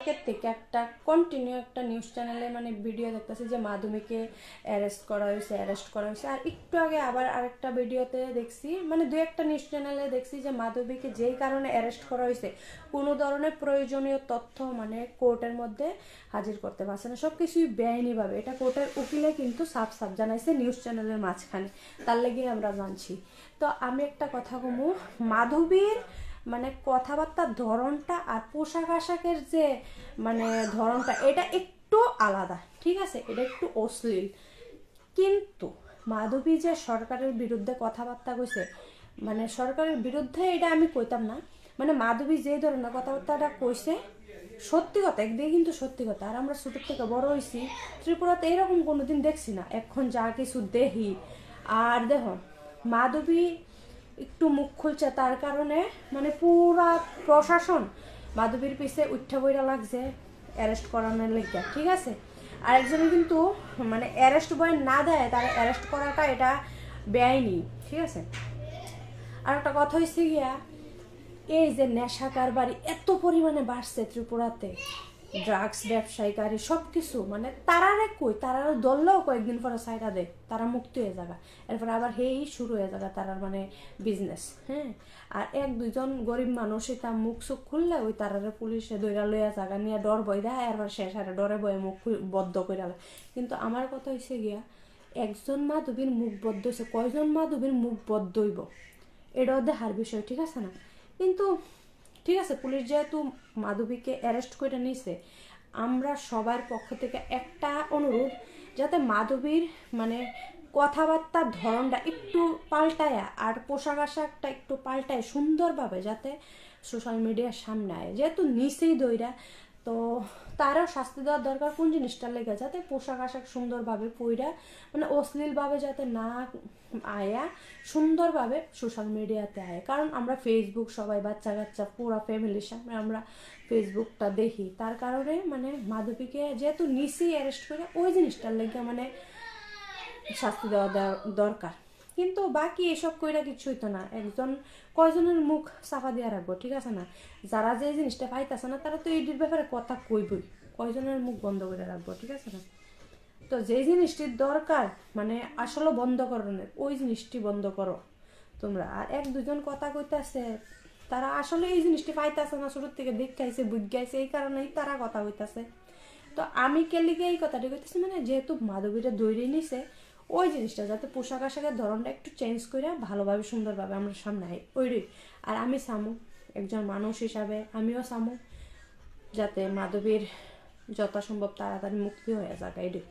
কালকের থেকে একটা কন্টিনিউ একটা নিউজ চ্যানেলে মানে ভিডিও দেখতেছি যে মাধবীকে অ্যারেস্ট করা হয়েছে অ্যারেস্ট করা হয়েছে। আর একটু আগে আবার আরেকটা ভিডিওতে দেখছি মানে দু একটা নিউজ চ্যানেলে দেখছি যে মাধবীকে যেই কারণে অ্যারেস্ট করা হয়েছে, কোনো ধরনের প্রয়োজনীয় তথ্য মানে কোর্টের মধ্যে হাজির করতে পারছে না। সব কিছুই বেআইনিভাবে। এটা কোর্টের উকিলে কিন্তু সাফ সাফ জানাইছে নিউজ চ্যানেলের মাঝখানে। তার লেগে আমরা জানছি। তো আমি একটা কথা কমু, মাধবীর মানে কথাবার্তার ধরনটা আর পোশাক আশাকের যে মানে ধরনটা, এটা একটু আলাদা, ঠিক আছে? এটা একটু অশ্লীল। কিন্তু মাধবী যে সরকারের বিরুদ্ধে কথাবার্তা কইছে মানে সরকারের বিরুদ্ধে এটা আমি কইতাম না। মানে মাধবী যে ধরনের কথাবার্তাটা কইছে, সত্যি কথা, একদিকে কিন্তু সত্যি কথা, আর আমরা ছোটোর থেকে বড় হয়েছি ত্রিপুরাতে এরকম কোনোদিন দেখছি না। এখন যা কিছু দেখি, আর দেখো, মাধবী একটু মুখ খুলছে তার কারণে মানে পুরা প্রশাসন মাধবীর পিছে উঠা বইরা লাগছে অ্যারেস্ট করানোর লেগে ঠিক আছে? আরেকজনে কিন্তু মানে অ্যারেস্ট বয় না দেয় তার অ্যারেস্ট করাটা এটা বেআইনি ঠিক আছে? আর একটা কথা হয়েছে গিয়া, এই যে নেশা কারবারি এত পরিমাণে বাড়ছে ত্রিপুরাতে ড্রাগস ব্যবসায়ীকারী সব কিছু মানে তারারে কই? তারা দললেও কয়েকদিন পরে সাইডা দেয়। তারা মুক্তি হয়ে যাগা এরপর আবার হেই শুরু হয়ে যাগা তারার মানে বিজনেস হ্যাঁ? আর এক, দুইজন গরিব মানুষ এটা মুখ চুখ খুললে ওই তারারে পুলিশে দইরা লইয়া জাগা নিয়ে ডর বই দেয়, এরপর শেষ হারে ডরে বয়ে মুখ বদ্ধ করে কিন্তু আমার কথা হয়েছে গিয়া, একজন মাধবীর মুখ বদ্ধ হয়েছে কয়জন মাধবীর মুখ বদ্ধ হইব? এটাও দেখার বিষয়, ঠিক আছে না? কিন্তু ঠিক আছে, পুলিশ যেহেতু মাধবীকে অ্যারেস্ট করে নিয়েছে আমরা সবার পক্ষ থেকে একটা অনুরোধ যাতে মাধবীর মানে কথাবার্তার ধরনটা একটু পাল্টায়া আর পোশাক আশাকটা একটু পাল্টায় সুন্দরভাবে যাতে সোশ্যাল মিডিয়ার সামনে আয়। যেহেতু নিচেই দইরা তো তারও শাস্তি দেওয়ার দরকার কোন জিনিসটা লেগে? যাতে পোশাক আশাক সুন্দরভাবে পইরা মানে অশ্লীলভাবে যাতে না আয়া, সুন্দরভাবে সোশ্যাল মিডিয়াতে আয়। কারণ আমরা ফেসবুক সবাই বাচ্চা কাচ্চা পুরো ফ্যামিলির সামনে আমরা ফেসবুকটা দেখি। তার কারণে মানে মাধবীকে যেহেতু নিচেই অ্যারেস্ট করে, ওই জিনিসটার লেগে মানে শাস্তি দেওয়া দেওয়া দরকার। কিন্তু বাকি এসব কইরা কিছুই তো না। একজন, কয়জনের মুখ চাপা দিয়ে রাখব, ঠিক আছে না? যারা যে জিনিসটা পাইতেছে না, তারা তো এইটির ব্যাপারে কথা কইবই। কয়জনের মুখ বন্ধ করে রাখব, ঠিক আছে না? তো যে জিনিসটির দরকার মানে আসলে বন্ধ করণের ওই জিনিসটি বন্ধ করো। তোমরা আর এক দুজন কথা কইতাছে, তারা আসলে এই জিনিসটি পাইতাছে না, শুরুর থেকে দেখাইছে বুঝাইছে এই কারণেই তারা কথা কইতাছে। তো আমি কেলিকে এই কথাটি কইতেছি মানে যেহেতু মাধবীরা দৈরি নিছে ওই জিনিসটা, যাতে পোশাক আশাকের ধরনটা একটু চেঞ্জ করে ভালোভাবে সুন্দরভাবে আমরা সামনে আই ওইটাই আর আমি সামু, একজন মানুষ হিসাবে আমিও সামু, যাতে মাধবীর যথাসম্ভব তাড়াতাড়ি মুক্তি হয়ে যাক এইটাই